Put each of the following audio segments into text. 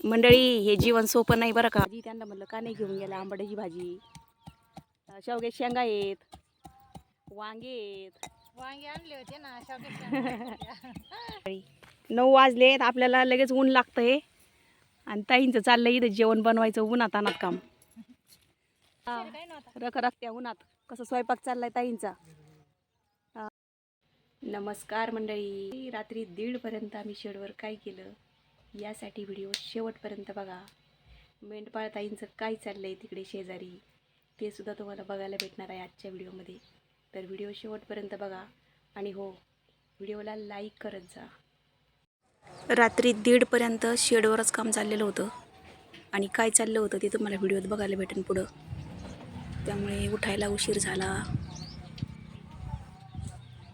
मंडळी हे जीवन सोपं नाही बरं का? भाजी त्यांना म्हणलं का नाही घेऊन गेला आंबाड्याची भाजी? शेवग्याच्या शेंगा आहेत वांगे आहेत. वांगे आणले होते ना शेवटी नऊ वाजलेत आपल्याला लगेच ऊन लागतंय. आणि ताईंचं चाललंय इथं जेवण बनवायचं उन्हात अनात काम. हा. रख रखत्या उन्हात. कसं स्वयंपाक चाललाय ताईंचा. नमस्कार मंडळी. रात्री दीडपर्यंत आम्ही शेडवर काय केलं? यासाठी व्हिडिओ शेवटपर्यंत बघा. मेंढपाळताईंचं काय चाललं आहे तिकडे शेजारी? ते सुद्धा तुम्हाला बघायला भेटणार आहे आजच्या व्हिडिओमध्ये. तर व्हिडिओ शेवटपर्यंत बघा आणि हो व्हिडिओला लाईक करत जा. रात्री दीडपर्यंत शेडवरच काम चाललेलं होतं. आणि काय चाललं होतं ते तुम्हाला व्हिडिओत बघायला भेटेल पुढं. त्यामुळे उठायला उशीर झाला.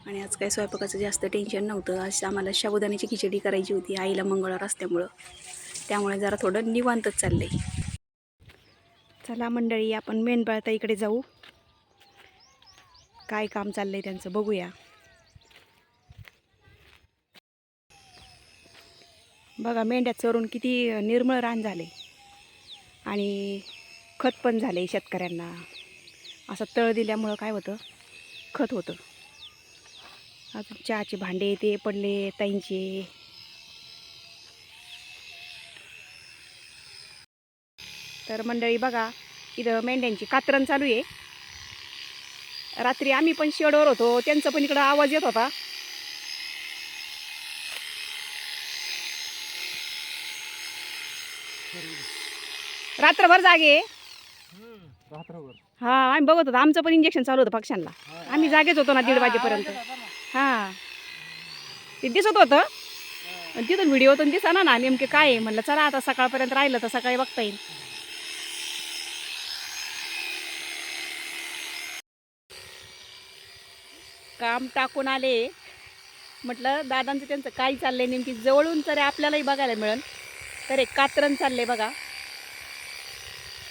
आणि आज काय स्वयंपाकाचं जास्त टेन्शन नव्हतं. आज आम्हाला शाबुदाण्याची खिचडी करायची होती आईला मंगळवार असल्यामुळं. त्यामुळे जरा थोडं निवांतच चाललंय. चला मंडळी आपण मेनबाळता इकडे जाऊ. काय काम चाललंय त्यांचं बघूया. बघा मेंढ्या चरून किती निर्मळ रान झाले. आणि खत पण झाले शेतकऱ्यांना. असं तळ दिल्यामुळं काय होतं? खत होतं. अजून चहाचे भांडे ते पडले ताईंचे. तर मंडळी बघा इथं मेंढ्यांची कातरण चालू आहे. रात्री आम्ही पण शेडवर होतो त्यांचा पण इकडं आवाज येत होता. रात्रभर जागे रात्रभर. हा आम्ही बघत होतो आमचं पण इंजेक्शन चालू होतं पक्ष्यांना. आम्ही जागेच होतो ना दीड वाजेपर्यंत. हां. ते दिसत होतं. पण तिथून व्हिडिओ तर दिसा ना नेमके काय आहे? म्हणलं चला आता सकाळपर्यंत राहिलं तर सकाळी बघता येईल. काम टाकून आले. म्हटलं दादांचं त्यांचं काय चाललंय नेमकी? जवळून तरी आपल्यालाही बघायला मिळेल. तर एक कात्रण चाललंय बघा.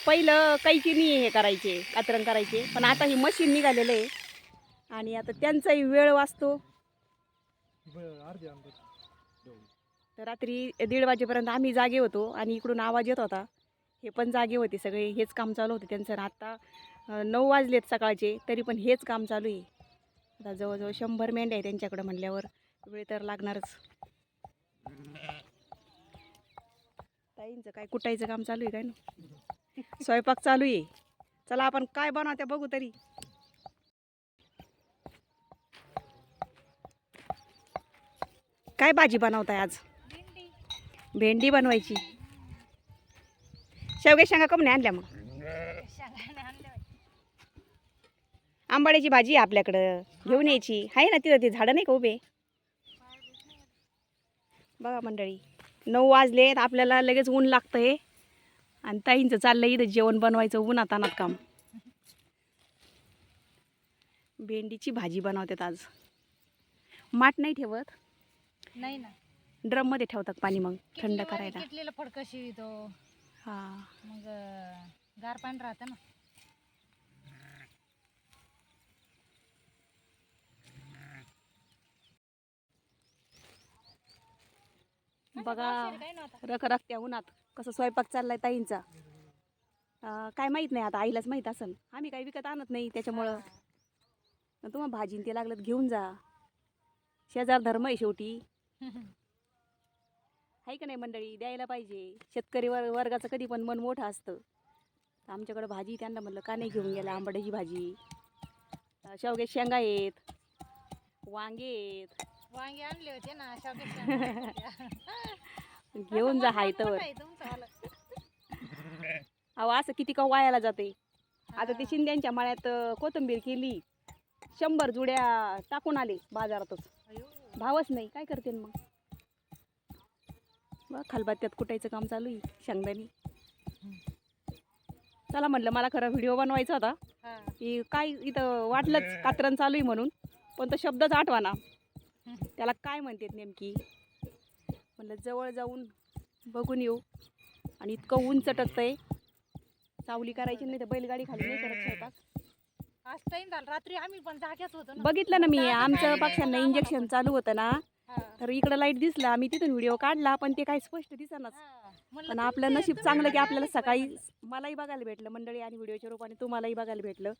पहिलं कैचीनी हे करायचे कात्रण करायचे. पण आता ही मशीन निघालेलं आहे. आणि आता त्यांचाही वेळ वाचतो. तर रात्री दीड वाजेपर्यंत आम्ही जागे होतो आणि इकडून आवाज येत होता. हे पण जागे होते सगळे हेच काम चालू होते त्यांचं. आणि आता अं, नऊ वाजलेत सकाळचे तरी पण हेच काम चालू आहे. आता जवळजवळ शंभर मेंढ्या आहे त्यांच्याकडं म्हणल्यावर वेळ तर लागणारच. ताईंचं काय कुटायचं काम चालू आहे काय ना? स्वयंपाक चालू आहे. चला आपण काय बनवत्या बघू तरी. काय भाजी बनवताय आज? भेंडी बनवायची. शेवगे शेंगा कमी आणल्या मग? आंबाड्याची भाजी आहे आपल्याकडं. घेऊन यायची. आहे ना तिथं ते झाडं नाही का उभे? बघा मंडळी नऊ वाजले आपल्याला लगेच ऊन लागतं आहे आणि ताईंचं चाललंय इथं जेवण बनवायचं उन्हात अनात काम. भेंडीची भाजी बनवतात आज. माठ नाही ठेवत? नाही ना. ड्रममध्ये ठेवतात पाणी मग थंड किटलीवर करायला. किटलीला फडकं शिवितो. हां. मग अं, गार पाणी राहतं ना. बघा काय नव्हतं रख रखत्या उन्हात कसं स्वयंपाक चाललाय ताईंचा. अं, काय माहीत नाही आता आईलाच माहीत असेल आम्ही काही विकत आणत नाही त्याच्यामुळं. तुम्हाला भाजीन ते लागलं तर घेऊन जा. शेजार धर्म आहे शेवटी. आहे का नाही मंडळी? द्यायला पाहिजे. शेतकरी वर वर्गाचं कधी पण मन मोठं असतं. आमच्याकडं भाजी त्यांना म्हणलं का नाही घेऊन गेला आंबाड्याची भाजी? अं, शेवग्याच्या शेंगा आहेत. वांगे आहेत. वांगे आणले होते ना शेवटी घेऊन जा हाय तर. अहो असं किती का वायाला जाते. आता ते शिंद्यांच्या मळ्यात कोथिंबीर केली. शंभर जुड्या टाकून आले बाजारातच. भावच नाही. काय करते मग? बघ खलबत्त्यात कुटायचं काम चालू आहे शेंगदाणी. चला म्हटलं मला खरं व्हिडिओ बनवायचा होता. की काय इथं वाटलंच कात्रण चालू आहे म्हणून. पण तो शब्दच आठवाना. त्याला काय म्हणतात नेमकी? म्हणलं जवळ जाऊन बघून येऊ. आणि इतकं ऊन चटकतंय. सावली करायची नाही तर बैलगाडी खाली नाही करत स्वयंपाक. टाइम झाला रात्री आम्ही पण जाग्याच होतो ना बघितलं ना मी आमचं पक्ष्यांना इंजेक्शन चालू होतं ना हा. तर इकडं लाइट दिसला आम्ही तिथून व्हिडिओ काढला पण ते काही स्पष्ट दिसनाच हा. म्हणलं पण तुमचे- आपलं नशीब तुम्ही चांगलं की आपल्याला सकाळी. मलाही बघायला भेटलं मंडळी आणि व्हिडिओच्या रूपाने तुम्हालाही बघायला भेटलं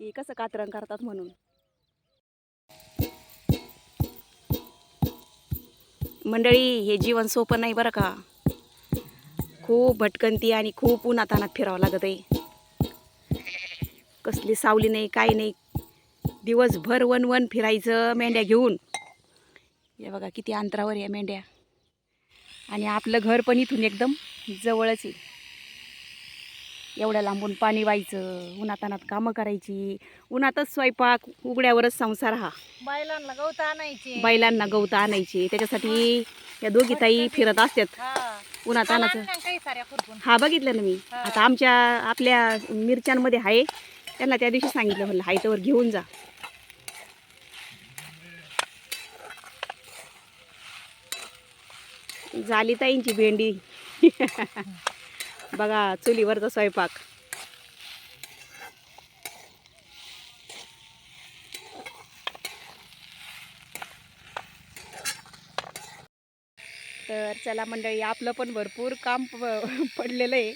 की कसं कातरण करतात म्हणून मंडळी हे जीवन सोपं नाही बरं का खूप भटकंती आणि खूप उन्हातानात फिरावं लागत आहे कसली सावली नाही काही नाही. दिवसभर वन वन फिरायचं मेंढ्या घेऊन. हे बघा किती अंतरावर या मेंढ्या. आणि आपलं घर पण इथून एकदम जवळच आहे. एवढ्या लांबून पाणी व्हायचं उन्हातानात कामं करायची. उन्हातच स्वयंपाक उघड्यावरच संसार हा. बैलांना गवत आणायचे. बैलांना गवत आणायची. त्याच्यासाठी या दोघी ताई फिरत असतात उन्हातानाचं. हा बघितलं ना मी. आता आमच्या आपल्या मिरच्यांमध्ये आहे. त्यांना त्या दिवशी सांगितलं म्हणलं हायतवर घेऊन जा. झाली ताईंची भेंडी. बघा चुलीवरचा स्वयंपाक. तर चला मंडळी आपलं पण भरपूर काम प- पडलेलं आहे.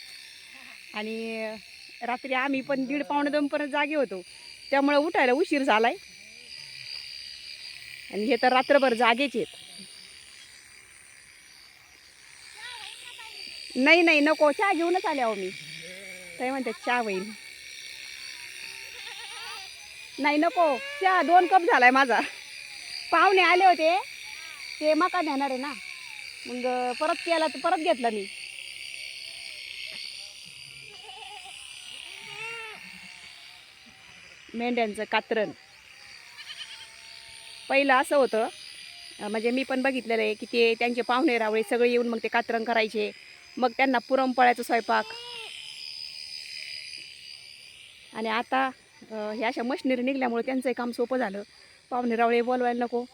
आणि रात्री आम्ही पण दीड पावणे दोनपर्यंत जागे होतो. त्यामुळे उठायला उशीर झालाय. आणि हे तर रात्रभर जागेच आहेत. नाही नाही नको. चहा घेऊनच आले आहो मी. ते म्हणतात चहा होईल नाही नको. चहा दोन कप झालाय माझा. पाहुणे आले होते. ते मका देणार आहे ना. मग परत केला तर परत घेतला मी. मेंढ्यांचं कात्रण. पहिलं असं होतं म्हणजे मी पण बघितलेलं आहे की ते त्यांचे पाहुणे रावळे सगळे येऊन मग ते कात्रण करायचे. मग त्यांना पुरणपोळ्याचा स्वयंपाक. आणि आता ह्या अशा मशिनरी निघल्यामुळे त्यांचंही काम सोपं झालं. पाहुणे रावळे बोलवायला नको.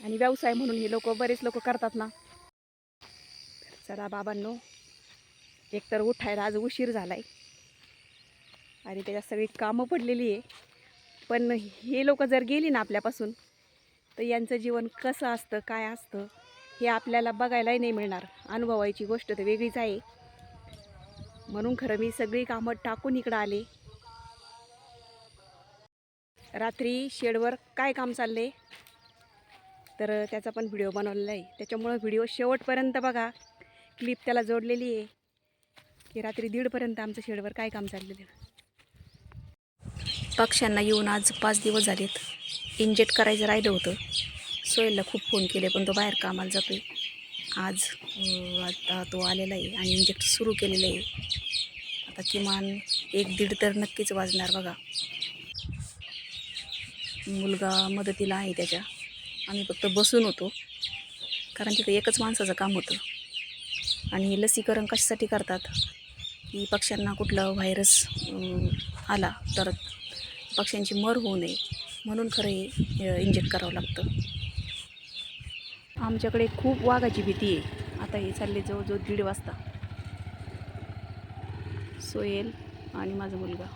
आणि व्यवसाय म्हणून हे लोक बरेच लोक करतात ना. चला बाबांनो एकतर उठायला आज उशीर झाला आहे आणि त्याच्यात सगळी कामं पडलेली आहे. पण हे लोक जर गेली ना आपल्यापासून तर यांचं जीवन कसं असतं काय असतं हे आपल्याला बघायलाही नाही मिळणार. अनुभवायची गोष्ट तर वेगळीच आहे. म्हणून खरं मी सगळी कामं टाकून इकडं आले. रात्री शेडवर काय काम चालले तर त्याचा पण व्हिडिओ बनवलेला आहे. त्याच्यामुळं व्हिडिओ शेवटपर्यंत बघा. क्लिप त्याला जोडलेली आहे. की रात्री दीडपर्यंत आमचं शेडवर काय काम चाललेलं आहे. पक्ष्यांना येऊन आज पाच दिवस झालेत. इंजेक्ट करायचं राहिलं होतं. सोहेलला खूप फोन केले पण तो बाहेर कामाला जातोय. आज आता तो आलेला आहे आणि इंजेक्ट सुरू केलेलं आहे. आता किमान एक दीड तर नक्कीच वाजणार बघा. मुलगा मदतीला आहे त्याच्या. आम्ही फक्त बसून होतो. कारण तिथं एकच माणसाचं काम होतं. आणि हे लसीकरण कशासाठी करतात? की पक्ष्यांना कुठला व्हायरस आला तर पक्ष्यांची मर होऊ नये म्हणून खरं हे इंजेक्ट करावं लागतं. आमच्याकडे खूप वाघाची भीती आहे. आता हे चालले जवळजवळ दीड वाजता. सोयल आणि माझा मुलगा.